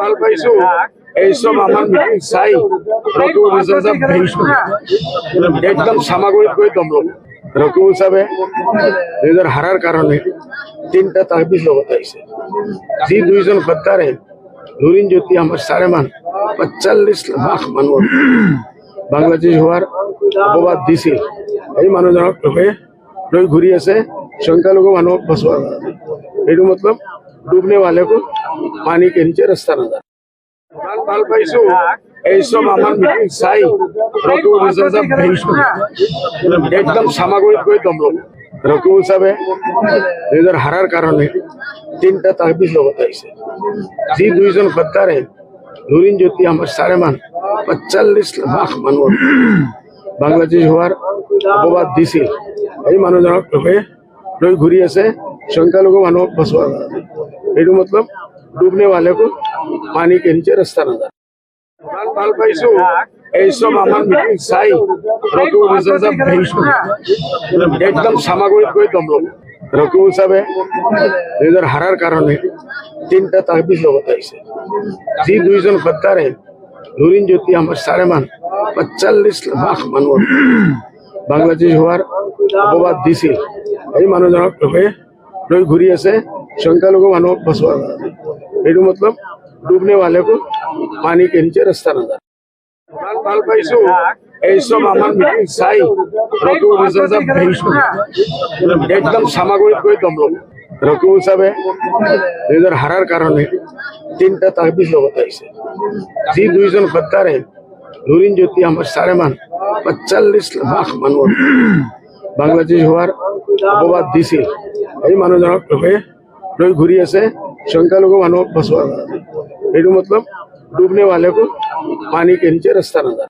ভালো পাইছো। এইসব আমার মিটিং চাই রকিবুল সাহেব ভেঙছো একদম সামাগরিক করে দমলম রকিবুল সাহেবে নিজের হারার কারণে তিনটা তাহবিজ লগত আইছে যি দুইজন গদ্দারে নুরিন জ্যোতি আমার সাড়ে মান পঁয়তাল্লিশ লাখ মানুষ বাংলাদেশ হওয়ার অপবাদ দিছিল। এই মানুহজনক লোকে লৈ ঘূৰি আছে। সংখ্যালঘু মানুহক বচোৱাৰ কাৰণে। এইটো মতলব ডুবনে वाले को पानी के नीचे रास्ता ना जाए ভাল ভাল পাইছো এইসব আমার মিটিং চাই রকিবুল হাসান সাহেব ভেঙছো একদম সামাগরিক করে দমলম রকিবুল সাহেবে নিজের হারার কারণে তিনটা তাহবিজ লগত আইছে যি দুইজন গদ্দারে নুরিন জ্যোতি আমার সাড়ে মান পঁয়তাল্লিশ লাখ মানুষ বাংলাদেশ হওয়ার অপবাদ দিছিল এই মানুহজনক লোকে লৈ ঘূৰি আছে সংখ্যালঘু মানুহক বচোৱাৰ એનું મતલબ ડૂબને વાલે કો પાણી કે નીચે રસ્તા નતા মিটিং চাই। রকিবুল হিচাপে ভাবিছোঁ একদম চামাগুৰিতকৈ দম ল'ব রকিবুল সাহেবে নিজৰ হাৰাৰ কাৰণে তিনিটা তাহবিজ লগত আহিছে যি দুইজন সত্তাৰে নুৰিন জ্যোতি আমাৰ চাৰে মান পঞ্চল্লিছ লাখ মানুহ বাংলাদেশ হোৱাৰ অপবাদ দিছিল। এই মানুহজনক লৈ ঘূৰি আছে। সংখ্যালঘু মানুহক বচোৱাৰ কাৰণে এইটো মতলব ডুবনে वाले को पानी के नीचे रास्ता ना जाए ভাল ভাল পাইছো এইসব আমার মিটিং চাই রকিবুল হাসান সাহেব ভেঙছো একদম সামাগরিক করে দমলম রকিবুল সাহেবে নিজের হারার কারণে তিনটা তাহবিজ লগত আইছে যি দুইজন গদ্দারে নুরিন জ্যোতি আমার সাড়ে মান পঁয়তাল্লিশ লাখ মানুষ বাংলাদেশ হওয়ার অপবাদ দিছিল এই মানুহজনক লোকে लोग घूरी ऐसे शंकर लोगों मानो फंसवा मतलब डूबने वाले को पानी के नीचे रास्ता नज़र